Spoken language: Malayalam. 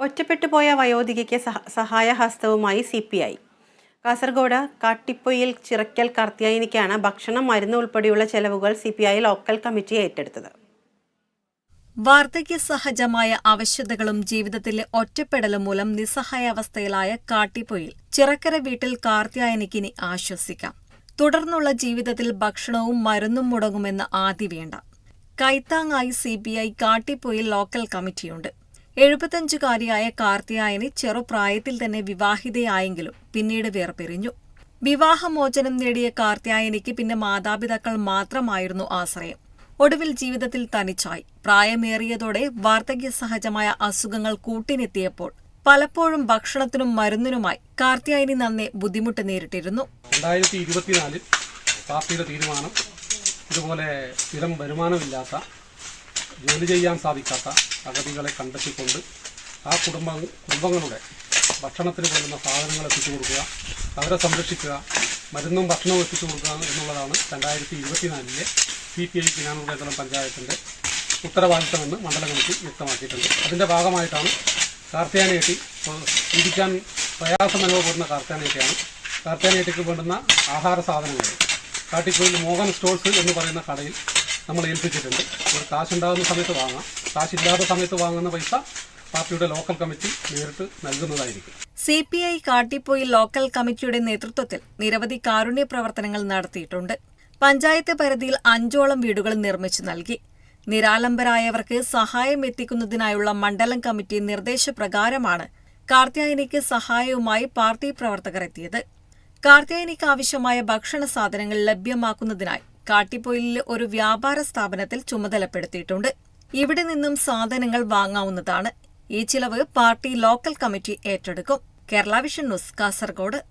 ഒറ്റപ്പെട്ടുപോയ വയോധികയ്ക്ക് സഹ- സഹായഹസ്തവുമായി C P I. Kasaragod Kattippoyil Chirakkal കാർത്തിയായനിക്കാണ് ഭക്ഷണം മരുന്ന് ഉൾപ്പെടെയുള്ള ചെലവുകൾ C P I local committee ഏറ്റെടുത്തത്. വാർദ്ധക്യ സഹജമായ ആവശ്യതകളും ജീവിതത്തിലെ ഒറ്റപ്പെടലും മൂലം നിസ്സഹായാവസ്ഥയിലായ കാട്ടിപ്പൊയിൽ ചിറക്കര വീട്ടിൽ കാർത്തിയായനിക്കിനി ആശ്വസിക്കാം. തുടർന്നുള്ള ജീവിതത്തിൽ ഭക്ഷണവും മരുന്നും മുടങ്ങുമെന്ന് ആദ്യ വേണ്ട. കൈത്താങ്ങായി C P I Kattippoyil local കമ്മിറ്റിയുണ്ട്. എഴുപത്തഞ്ചുകാരിയായ കാർത്തിയായനി ചെറുപ്രായത്തിൽ തന്നെ വിവാഹിതയായെങ്കിലും പിന്നീട് വേർപിരിഞ്ഞു. വിവാഹമോചനം നേടിയ കാർത്തിയായനിക്ക് പിന്നെ മാതാപിതാക്കൾ മാത്രമായിരുന്നു ആശ്രയം. ഒടുവിൽ ജീവിതത്തിൽ തനിച്ചായി. പ്രായമേറിയതോടെ വാർദ്ധക്യ സഹജമായ അസുഖങ്ങൾ കൂട്ടിനെത്തിയപ്പോൾ പലപ്പോഴും ഭക്ഷണത്തിനും മരുന്നിനുമായി കാർത്തിയായനി നന്നെ ബുദ്ധിമുട്ട് നേരിട്ടിരുന്നു. തീരുമാനം ഇതുപോലെ സ്ഥിരം വരുമാനമില്ലാത്ത ജോലി ചെയ്യാൻ സാധിക്കാത്ത അഗതികളെ കണ്ടെത്തിക്കൊണ്ട് ആ കുടുംബ കുടുംബങ്ങളുടെ ഭക്ഷണത്തിന് വേണ്ടുന്ന സാധനങ്ങൾ എത്തിച്ചു കൊടുക്കുക അവരെ സംരക്ഷിക്കുക മരുന്നും ഭക്ഷണവും എത്തിച്ചു കൊടുക്കുക എന്നുള്ളതാണ് രണ്ടായിരത്തി ഇരുപത്തിനാലിലെ സി പി ഐ കിനാനൂർവേതനം പഞ്ചായത്തിന്റെ ഉത്തരവാദിത്തമെന്ന് മണ്ഡല കമ്മിറ്റി വ്യക്തമാക്കിയിട്ടുണ്ട്. അതിന്റെ ഭാഗമായിട്ടാണ് കാർത്തിയാനേട്ടി ഇരിക്കാൻ പ്രയാസം അനുഭവപ്പെടുന്ന കാർത്തിയാനേട്ടിയാണ് കാർത്തിയാനേട്ടിക്ക് വേണ്ടുന്ന ആഹാര സാധനങ്ങൾ കാട്ടിക്കോയിൽ മോഹൻ സ്റ്റോഴ്സ് എന്ന് പറയുന്ന കടയിൽ നമ്മൾ ഏൽപ്പിച്ചിട്ടുണ്ട്. ഒരു കാശുണ്ടാകുന്ന സമയത്ത് വാങ്ങാം. കാശില്ലാത്ത സമയത്ത് വാങ്ങുന്ന പൈസ പാർട്ടിയുടെ ലോക്കൽ കമ്മിറ്റി നേരിട്ട് നൽകുന്നതായിരിക്കും. C P I Kattippoyil local കമ്മിറ്റിയുടെ നേതൃത്വത്തിൽ നിരവധി കാരുണ്യ പ്രവർത്തനങ്ങൾ നടത്തിയിട്ടുണ്ട്. പഞ്ചായത്ത് പരിധിയിൽ അഞ്ചോളം വീടുകൾ നിർമ്മിച്ചു നൽകി. നിരാലംബരായവർക്ക് സഹായം എത്തിക്കുന്നതിനായുള്ള മണ്ഡലം കമ്മിറ്റി നിർദ്ദേശപ്രകാരമാണ് കാർത്യായനിക്ക് സഹായവുമായി പാർട്ടി പ്രവർത്തകർ എത്തിയത്. കാർത്യായനിക്ക് ആവശ്യമായ ഭക്ഷണ സാധനങ്ങൾ ലഭ്യമാക്കുന്നതിനായി കാട്ടിപ്പൊയിലിലെ ഒരു വ്യാപാര സ്ഥാപനത്തിൽ ചുമതലപ്പെടുത്തിയിട്ടുണ്ട്. ഇവിടെ നിന്നും സാധനങ്ങൾ വാങ്ങാവുന്നതാണ്. ഈ ചിലവ് പാർട്ടി ലോക്കൽ കമ്മിറ്റി ഏറ്റെടുക്കും. Kerala vision news Kasaragod.